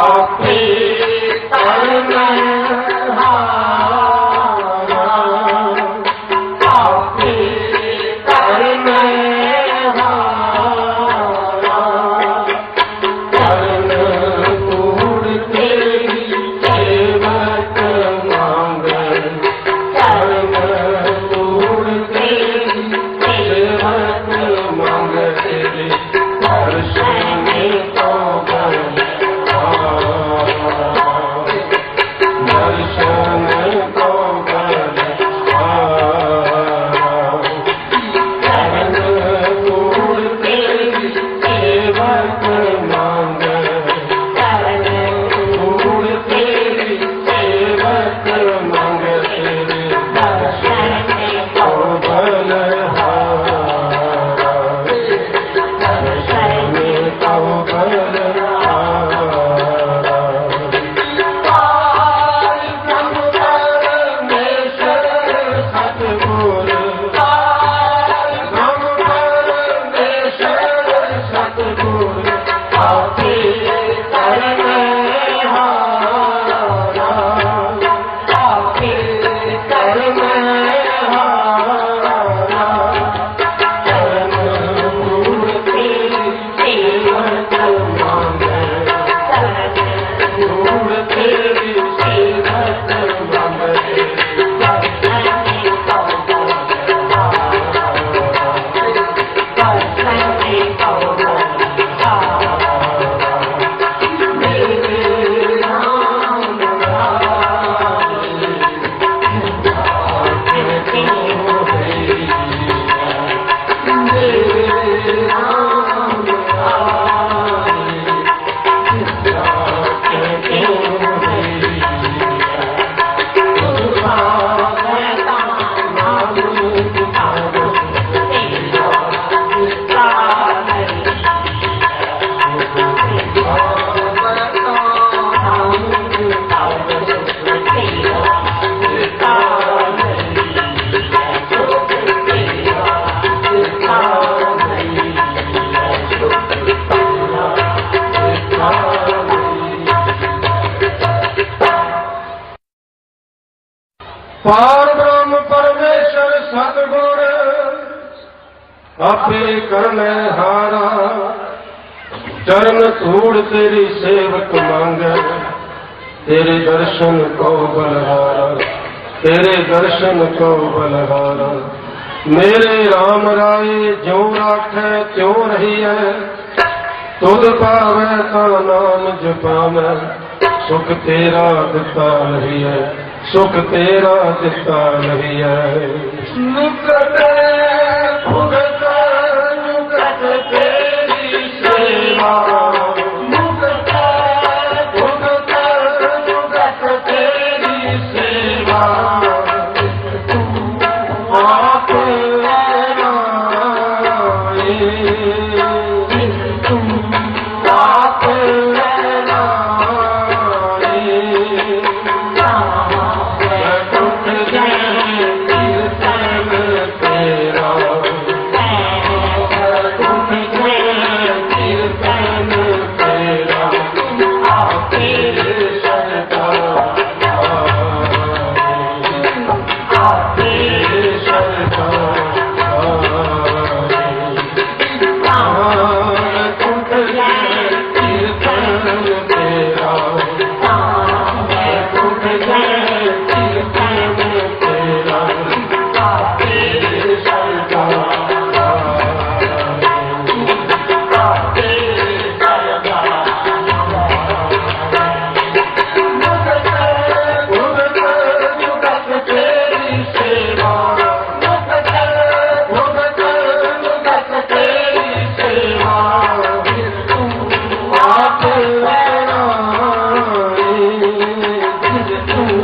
ਆਪੇ ਆਪੇ ਪਾਰ ਬ੍ਰਹਮ ਪਰਮੇਸ਼ਰ ਸਤਿਗੁਰ, ਆਪੇ ਕਰਨੇ ਹਾਰਾ। ਚਰਨ ਧੂੜ ਤੇਰੀ ਸੇਵਕ ਮੰਗ, ਤੇਰੇ ਦਰਸ਼ਨ ਕੋ ਬਲਹਾਰਾ, ਤੇਰੇ ਦਰਸ਼ਨ ਕੋ ਬਲਹਾਰਾ। ਮੇਰੇ RAM ਰਾਏ ਜਿਉ ਰਾਖੈ, ਤਿਉ ਰਹੀਐ। ਤੁਧ ਪਾਵੈ ਤਾਂ ਨਾਮ ਜਪਾਵੈ, ਸੁਖ ਤੇਰਾ ਦਿੱਤਾ ਨਹੀਂ ਹੈ ਸੁਖ ਤੇਰਾ ਦਿੱਤਾ ਨਹੀਂ ਹੈ ਨੁਕਤ ਭੁਗਤ ਨੁਕਤ ਤੇਰੀ ਸੇਵਾ। ਨੁਕਤ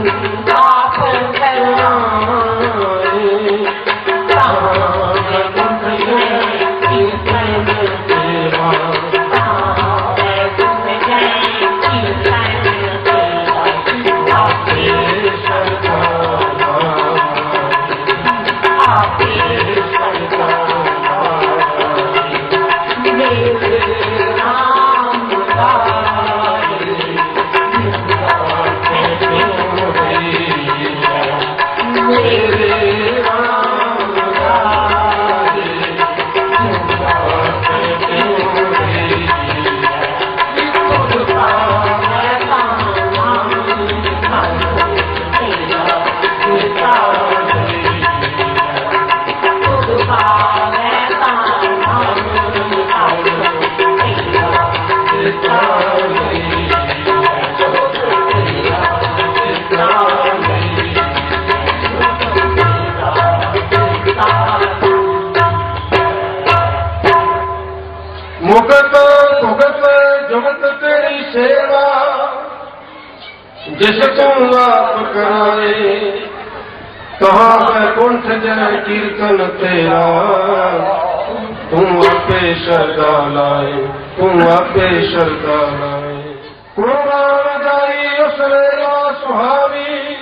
you. ਸੇਵਾ ਜਿਸ ਤੂੰ ਆਪ ਕਰਾਏ ਕਹਾਂ ਬੈਕੁੰਠ ਜਨ ਕੀਰਤਨ ਤੇਰਾ। ਤੂੰ ਆਪੇ ਸ਼ਰਦਾ ਲਾਏ, ਤੂੰ ਆਪੇ ਸ਼ਰਦਾ ਲਾਏ। ਕੁਰਬਾਨ ਜਾਈ ਉਸ ਵੇਲਾ ਸੁਹਾਵੀ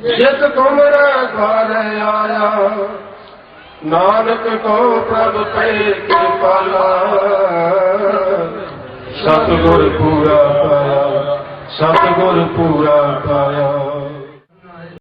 ਜਿਤ ਤੁਮਰੇ ਘਰ ਆਇਆ। ਨਾਨਕ ਕੋ ਪ੍ਰਭ ਪੈ ਕਿਰਪਾਲਾ ਸਤਿਗੁਰ ਪੂਰਾ ਪਾਇਆ ਸਤਿਗੁਰ ਪੂਰਾ ਪਾਇਆ